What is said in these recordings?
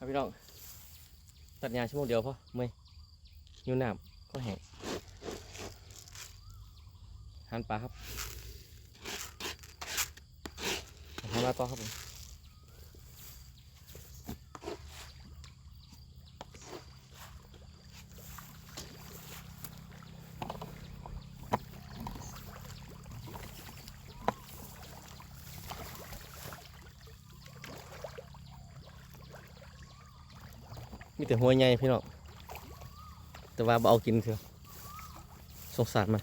ครับพี่น้อง ตัดยาชั่วโมงเดียวพอเมื่อยหิวน้ำก็แห้งหันปลาครับทำมาต่อครับผม มีแต่หัวใหญ่พี่น้องแต่ว่าเอากินเถอะสงสารมัน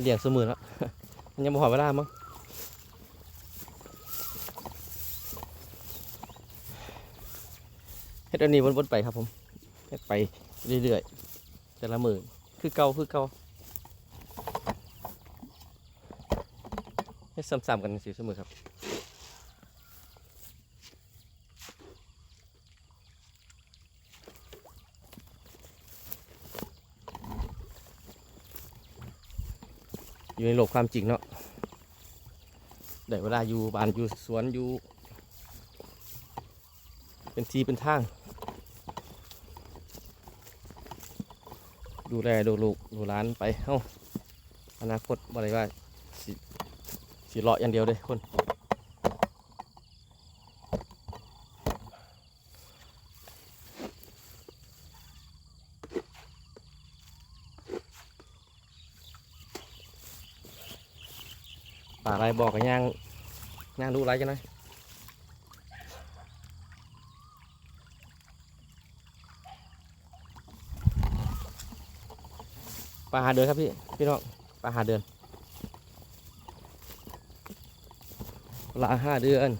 เลี้ยงเสมอแล้วมันยังบ่หอเวลามั้งเฮ็ดอันนี้วนๆไปครับผมเฮ็ดไปเรื่อยๆแต่ละมือคือเก่าคือเก่าเฮ็ดซ้ำๆกันสิเสมอครับ อยู่ในโลกความจริงเนาะได้เวลาอยู่บ้านอยู่สวนอยู่ เป็นทีเป็นทาง ดูแลดูลูกดูร้านไปเฮ้าอนาคตบ่ได้ว่าสิสิเลาะอย่างเดียวเลยคน ป่าไรบอกกันย่างย่างดูไรกันหน่อยปลาหาเดือนครับพี่พี่น้องปลาหาเดือนปลาห้าเดือน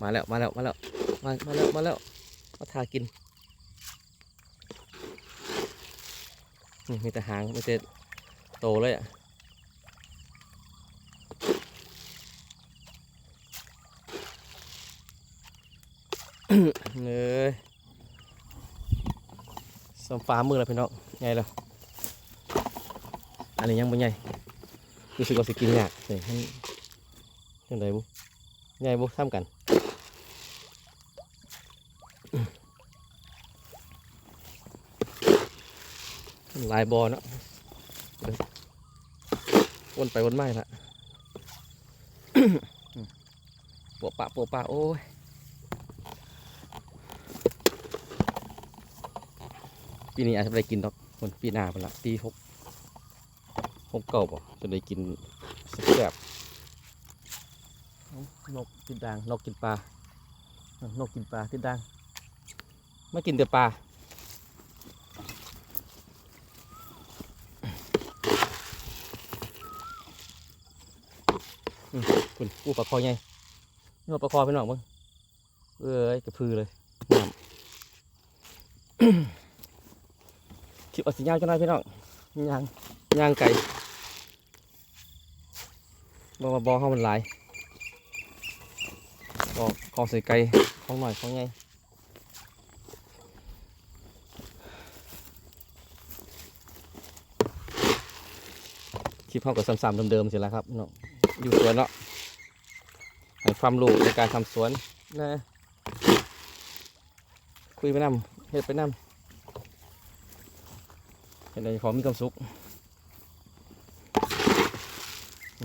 มาแล้วมาแล้วมาแล้วมามาแล้วมาแล้วมาทากินนี่มีแต่หางมีแต่ โตเลยอะเลยสมฟ้ามือแล้วพี่น้องใหญ่แล้วอันนี้ยังไม่ใหญ่รู้สึกว่าสิกินยากนี่ยังไงบุใหญ่บุซ้ำกันลายบอเนาะ วนไปวนไมาละปะปะปะปะโอ้ยปีนี้อาจจะไม่ได้กินดอกคนปีหน้าไปละปีหกหกเก่าบ่จะได้กินสแบบเอ้านกติดด่างนกกินปลานกกินปลาติดด่างไม่กินแต่ปลา คุณกู้ปลาคอไงนี่ว่าปลาคอพี่น้องมึงเอ้ยกระพือเลยน้ำคลิปเอาสียาวจังไรพี่น้องยางยางไก่บอบอบอเข้ามันหลายบอกคอใส่ไก่ของหน่อยของไงคลิปเขาก็ซ้ำๆเดิมๆเสิแล้วครับพี่น้อง อยู่สวนเนาะให้ความรู้ในการทำสวนนะคุยไปนำเฮ็ดไปนำเห็นอะไรของมีความสุขอ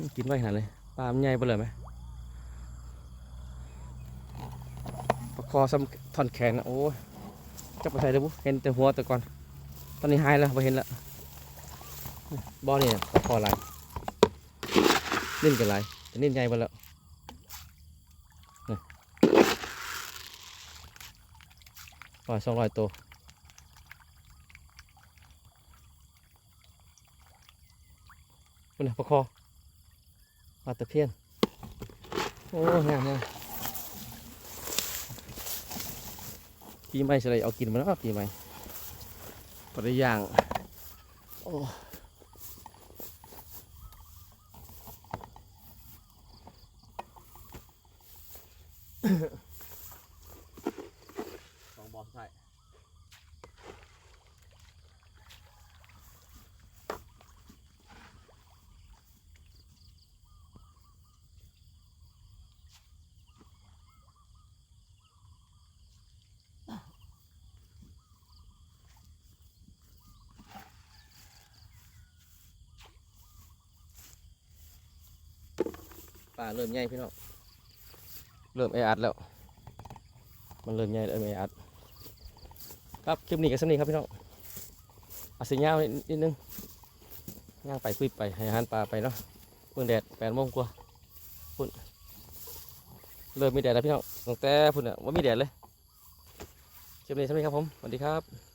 ืมกินไว้ขนาดเลยปลามันใหญ่ไปเลยไหมปลาคอซ้ำท่อนแขนน่ะโอ้ย จับไปใส่ได้บุเห็นแต่หัวแต่ก่อน ตอนนี้หายแล้วไ่เห็นแล้วบ่อนี่น่ะพออะไรนิ่นกันไรแต่นิ่นใหญ่ไปแล้วนี่ร้อยสองร้อยตัวมันนะประคอปลาตะเพียน โอ้งามงาม ปีใหม่สิไรเอากินมาแล้วปีใหม่ปริย่างโอ้ ป่าเริ่มใหญ่พี่น้องเริ่มแออัดแล้ว มันเริ่มใหญ่เริ่มแออัดครับคลิปนี้ก็สำนี้ครับพี่น้องอาศัยยาวนิดนึงย่างไปคุยไปให้อาหารปลาไปเนาะเมื่อแดดแปดโมงกว่าพุ่นเริ่มมีแดดแล้วพี่น้องตั้งแต่พุ่นอะว่ามีแดดเลยคลิปนี้สำนี้ครับผมสวัสดีครับ